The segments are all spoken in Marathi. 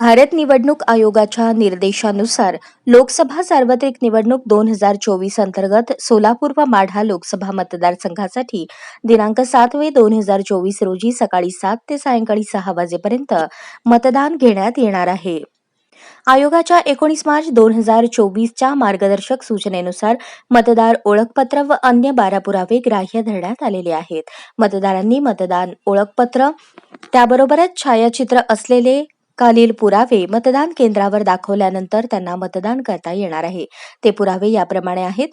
भारत निवडणूक आयोगाच्या निर्देशानुसार लोकसभा सार्वत्रिक निवडणूक दोन हजार चोवीस अंतर्गत सोलापूर व माढा लोकसभा मतदारसंघासाठी दिनांक सात मे दोन हजार चोवीस रोजी सकाळी सात ते सायंकाळी सहा वाजेपर्यंत मतदान घेण्यात येणार आहे. आयोगाच्या एकोणीस मार्च दोन हजार चोवीसच्या मार्गदर्शक सूचनेनुसार मतदार ओळखपत्र व अन्य बारा पुरावे ग्राह्य धरण्यात आलेले आहेत. मतदारांनी मतदान ओळखपत्र त्याबरोबरच छायाचित्र असलेले खालील पुरावे मतदान केंद्रावर दाखवल्यानंतर त्यांना मतदान करता येणार आहे. ते पुरावे याप्रमाणे आहेत.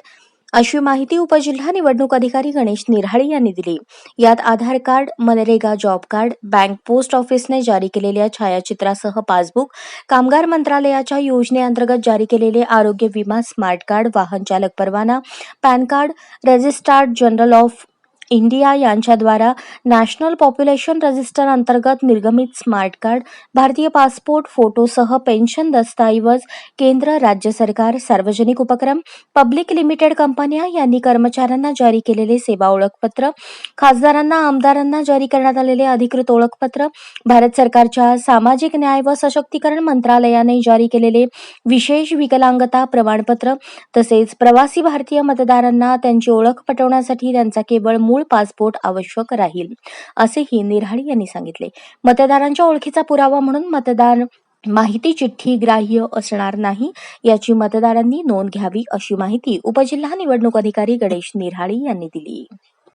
अशी माहिती उपजिल्हा निवडणूक अधिकारी गणेश निऱ्हाळे यांनी दिली. यात Aadhaar card MNREGA job card bank post ऑफिसने जारी केलेल्या छायाचित्रासह पासबुक कामगार मंत्रालयाच्या योजनेअंतर्गत जारी केलेले आरोग्य विमा स्मार्ट कार्ड वाहन चालक परवाना PAN card registrar general of India यांच्याद्वारा national population register अंतर्गत निर्गमित स्मार्ट कार्ड भारतीय पासपोर्ट फोटोसह पेन्शन दस्तऐवज केंद्र राज्य सरकार सार्वजनिक उपक्रम पब्लिक लिमिटेड कंपन्या यांनी कर्मचाऱ्यांना जारी केलेले सेवा ओळखपत्र खासदारांना आमदारांना जारी करण्यात आलेले अधिकृत ओळखपत्र भारत सरकारच्या सामाजिक न्याय व सशक्तीकरण मंत्रालयाने जारी केलेले विशेष विकलांगता प्रमाणपत्र तसेच प्रवासी भारतीय मतदारांना त्यांची ओळख पटवण्यासाठी त्यांचा केवळ मूळ पासपोर्ट आवश्यक राहील असेही निऱ्हाळे यांनी सांगितले. मतदारांच्या ओळखीचा पुरावा म्हणून मतदार माहिती चिठ्ठी ग्राह्य असणार नाही याची मतदारांनी नोंद घ्यावी अशी माहिती उपजिल्हा निवडणूक अधिकारी गणेश निऱ्हाळे यांनी दिली.